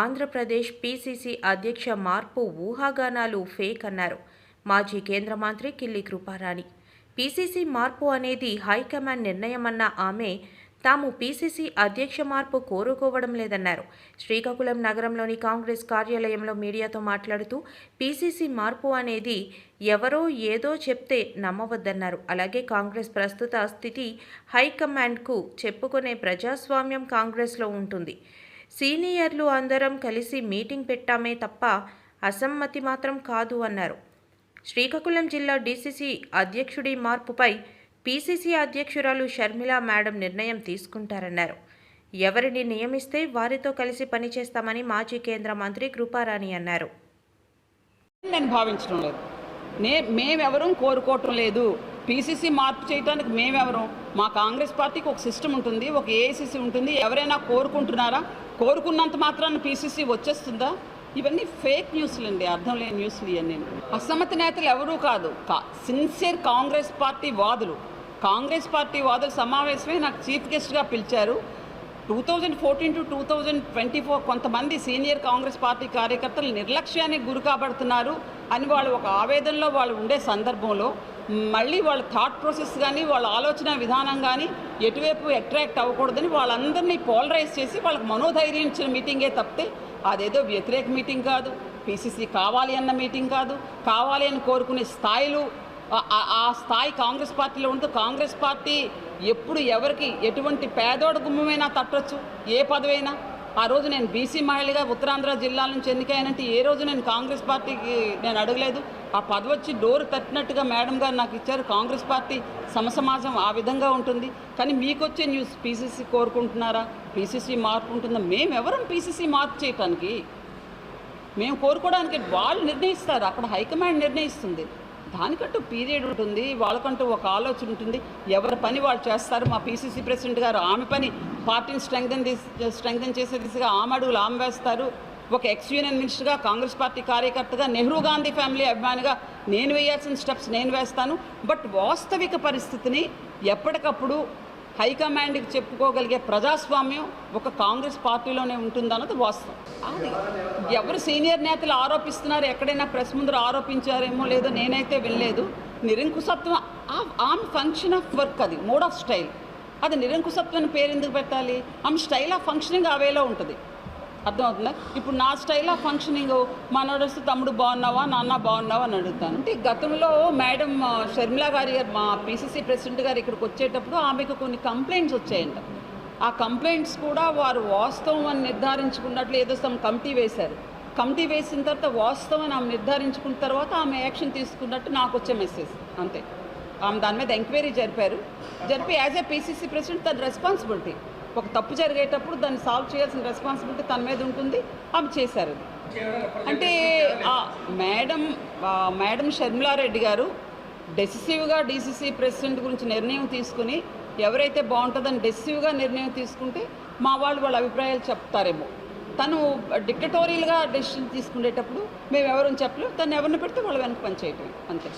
Andhra Pradesh PCC అధ్యక్ష మార్పు ఊహాగానాలు ఫేక్ అన్నారు. మాజీ కేంద్ర మంత్రి కిల్లి కృపారాణి. పీసీసీ మార్పు అనేది హైకమాండ్ నిర్ణయమన్న ఆమె తాము పీసీసీ అధ్యక్ష మార్పు కోరుకోవడం లేదన్నారు. శ్రీకాకుళం నగరంలోని కాంగ్రెస్ కార్యాలయంలో మీడియాతో మాట్లాడుతూ పీసీసీ మార్పు అనేది ఎవరో ఏదో చెప్తే నమ్మవద్దన్నారు. అలాగే కాంగ్రెస్ ప్రస్తుత స్థితి హైకమాండ్కు చెప్పుకునే ప్రజాస్వామ్యం కాంగ్రెస్లో ఉంటుంది. సీనియర్లు అందరం కలిసి మీటింగ్ పెట్టామే తప్ప అసమ్మతి మాత్రం కాదు అన్నారు. శ్రీకాకుళం జిల్లా డీసీసీ అధ్యక్షుడి మార్పుపై పీసీసీ అధ్యక్షురాలు షర్మిల మేడం నిర్ణయం తీసుకుంటారన్నారు. ఎవరిని నియమిస్తే వారితో కలిసి పనిచేస్తామని మాజీ కేంద్ర మంత్రి కృపారాణి అన్నారు. నేను భావించడం లేదు. నే మేమెవరం కోరుకోవటం లేదు. పీసీసీ మార్పు చేయడానికి మేమెవరం? మా కాంగ్రెస్ పార్టీకి ఒక సిస్టమ్ ఉంటుంది ఒక ఏఐసీసీ ఉంటుంది. ఎవరైనా కోరుకుంటున్నారా? కోరుకున్నంత మాత్రాన పీసీసీ వచ్చేస్తుందా? ఇవన్నీ ఫేక్ న్యూస్లు అండి అర్థం లేని న్యూస్లు ఇవన్నీ. అసమ్మతి నేతలు ఎవరూ కాదు. కా- సిన్సియర్ కాంగ్రెస్ పార్టీ వాదులు. కాంగ్రెస్ పార్టీ వాదుల సమావేశమే నాకు చీఫ్ గెస్ట్గా పిలిచారు. Two thousand fourteen to two thousand twenty four కొంతమంది సీనియర్ కాంగ్రెస్ పార్టీ కార్యకర్తలు నిర్లక్ష్యానికి గురి కాబడుతున్నారు అని వాళ్ళు ఒక ఆవేదనలో వాళ్ళు ఉండే సందర్భంలో మళ్ళీ వాళ్ళ థాట్ ప్రాసెస్ కానీ వాళ్ళ ఆలోచన విధానం కానీ ఎటువైపు అట్రాక్ట్ అవ్వకూడదని వాళ్ళందరినీ పోలరైజ్ చేసి వాళ్ళకి మనోధైర్యం ఇచ్చిన మీటింగే తప్పితే అదేదో వ్యతిరేక మీటింగ్ కాదు పీసీసీ కావాలి అన్న మీటింగ్ కాదు. కావాలి అని కోరుకునే స్థాయిలు ఆ- ఆ స్థాయి కాంగ్రెస్ పార్టీలో ఉంటూ కాంగ్రెస్ పార్టీ ఎప్పుడు ఎవరికి ఎటువంటి పేదోడ గుమ్మమైనా తట్టొచ్చు. ఏ పదవైనా. ఆ రోజు నేను బీసీ మహిళగా ఉత్తరాంధ్ర జిల్లాల నుంచి ఎన్నికైనంటే ఏ రోజు నేను కాంగ్రెస్ పార్టీకి నేను అడగలేదు. ఆ పదవి వచ్చి డోర్ తట్టినట్టుగా మేడం గారు నాకు ఇచ్చారు. కాంగ్రెస్ పార్టీ సమసమాజం ఆ విధంగా ఉంటుంది. కానీ మీకు వచ్చే న్యూస్ పీసీసీ కోరుకుంటున్నారా? పీసీసీ మార్పు ఉంటుందా? మేము పీసీసీ మార్పు చేయటానికి? మేము కోరుకోవడానికి వాళ్ళు నిర్ణయిస్తారు. అక్కడ హైకమాండ్ నిర్ణయిస్తుంది. దానికంటూ పీరియడ్ ఉంటుంది వాళ్ళకంటూ ఒక ఆలోచన ఉంటుంది. ఎవరి పని వాళ్ళు చేస్తారు మా పీసీసీ ప్రెసిడెంట్ గారు ఆమె పని పార్టీని స్ట్రెంగ్థన్ స్ట్రెంగ్థన్ చేసే దిశగా ఆమె అడుగులు ఆమె వేస్తారు. ఒక ఎక్స్ యూనియన్ మినిస్టర్గా కాంగ్రెస్ పార్టీ కార్యకర్తగా నెహ్రూ గాంధీ ఫ్యామిలీ అభిమానిగా నేను వేయాల్సిన స్టెప్స్ నేను వేస్తాను. బట్ వాస్తవిక పరిస్థితిని ఎప్పటికప్పుడు హైకమాండ్కి చెప్పుకోగలిగే ప్రజాస్వామ్యం ఒక కాంగ్రెస్ పార్టీలోనే ఉంటుందన్నది వాస్తవం. అది ఎవరు సీనియర్ నేతలు ఆరోపిస్తున్నారు ఎక్కడైనా ప్రెస్ ముందర ఆరోపించారేమో లేదో నేనైతే వినలేదు. నిరంకుశత్వం ఆమ్ ఆమె ఫంక్షన్ ఆఫ్ వర్క్ అది మోడ్ ఆఫ్ స్టైల్ అది నిరంకుశత్వం పేరు ఎందుకు పెట్టాలి? ఆమె స్టైల్ ఆఫ్ ఫంక్షనింగ్ ఆ వేలో ఉంటుంది. అర్థమవుతుందా? ఇప్పుడు నా స్టైల్ ఆఫ్ ఫంక్షనింగ్ మనోడు వస్తే తమ్ముడు బాగున్నావా నాన్న బాగున్నావా అని అడుగుతాను. అంటే గతంలో మేడం షర్మిలా గారి గారు మా పీసీసీ ప్రెసిడెంట్ గారు ఇక్కడికి వచ్చేటప్పుడు ఆమెకు కొన్ని కంప్లైంట్స్ వచ్చాయంట. ఆ కంప్లైంట్స్ కూడా వారు వాస్తవం అని నిర్ధారించుకున్నట్లు ఏదో సమ్ కమిటీ వేశారు. కమిటీ వేసిన తర్వాత వాస్తవం అని ఆమె నిర్ధారించుకున్న తర్వాత ఆమె యాక్షన్ తీసుకున్నట్టు నాకు వచ్చే మెసేజ్ అంతే. ఆమె దాని మీద ఎంక్వైరీ జరిపారు. జరిపి యాజ్ ఏ పీసీసీ ప్రెసిడెంట్ తన రెస్పాన్సిబిలిటీ ఒక తప్పు జరిగేటప్పుడు దాన్ని సాల్వ్ చేయాల్సిన రెస్పాన్సిబిలిటీ తన మీద ఉంటుంది ఆమె చేశారు. అంటే మేడం మేడం షర్మిలారెడ్డి గారు డెసిసివ్గా డీసీసీ ప్రెసిడెంట్ గురించి నిర్ణయం తీసుకుని ఎవరైతే బాగుంటుందని డెసిసివ్గా నిర్ణయం తీసుకుంటే మా వాళ్ళు వాళ్ళ అభిప్రాయాలు చెప్తారేమో. తను డిక్టటోరియల్గా డెసిషన్ తీసుకునేటప్పుడు మేము ఎవరిని చెప్పలేము తను ఎవరిని పెడితే వాళ్ళు వెనక పనిచేయటం అంతే.